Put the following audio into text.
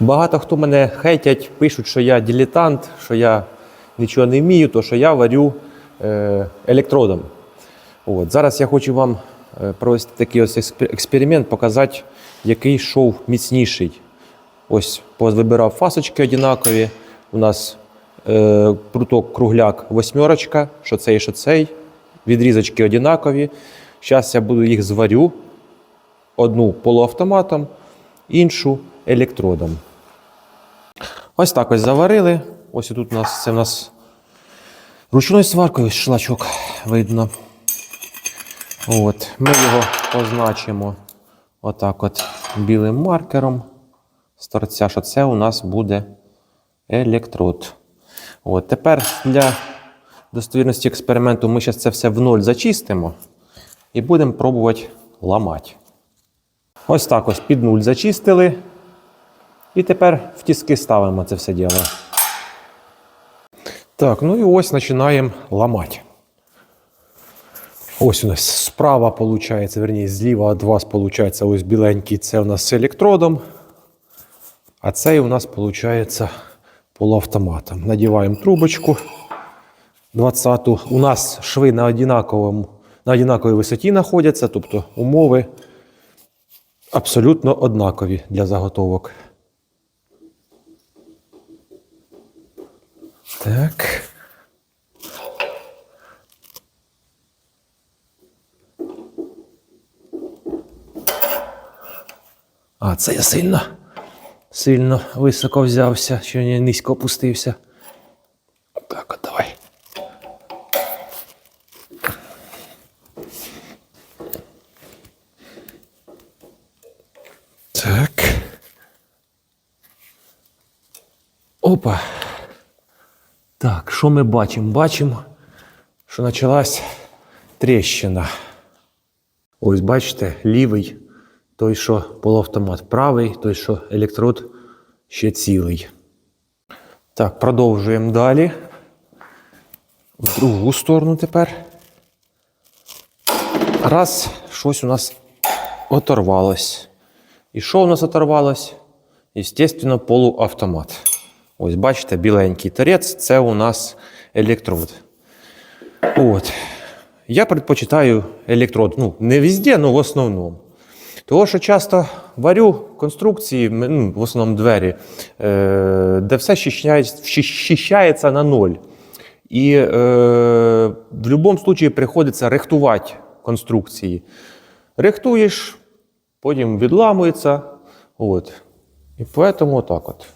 Багато хто мене хейтять, пишуть, що я дилетант, що я нічого не вмію, то що я варю е, електродом. От. Зараз я хочу вам е, провести такий ось експеримент, показати, який шов міцніший. Ось вибирав фасочки однакові. У нас е, пруток кругляк восьмерочка, що цей, що цей. Відрізочки однакові. Зараз я буду їх зварю. Одну полуавтоматом, іншу електродом. Ось так ось заварили. Ось тут у нас це у нас ручною сваркою шлачок видно. От. Ми його позначимо отак от білим маркером з торця, що це у нас буде електрод. От. Тепер для достовірності експерименту ми зараз це все в ноль зачистимо і будемо пробувати ламати. Ось так ось під нуль зачистили. І тепер в тіски ставимо це все діло. Так, ну і ось починаємо ламати. Ось у нас справа виходить, верніше, зліва від вас виходить ось біленький, це у нас з електродом. А цей у нас виходить полуавтоматом. Надіваємо трубочку 20 У нас шви на, однаковому, на однаковій висоті знаходяться, тобто умови абсолютно однакові для заготовок. Так. А, це я сильно, сильно високо взявся, що я низько опустився. Так, от давай. Так. Опа. Так, що ми бачимо? Бачимо, що почалась тріщина. Ось бачите, лівий, той, що полуавтомат, правий, той, що електрод ще цілий. Так, продовжуємо далі. В другу сторону тепер. Раз, щось у нас оторвалось. І що у нас оторвалось? Естественно, полуавтомат. Ось, бачите, біленький торець це у нас електрод. От. Я предпочитаю електрод. Ну, не везде, але в основному. Того, що часто варю конструкції, ну, в основному двері, е, де все щищається, на ноль. І е, в будь-якому випадку приходиться рихтувати конструкції. Рихтуєш, потім відламується. От. І поэтому отак от.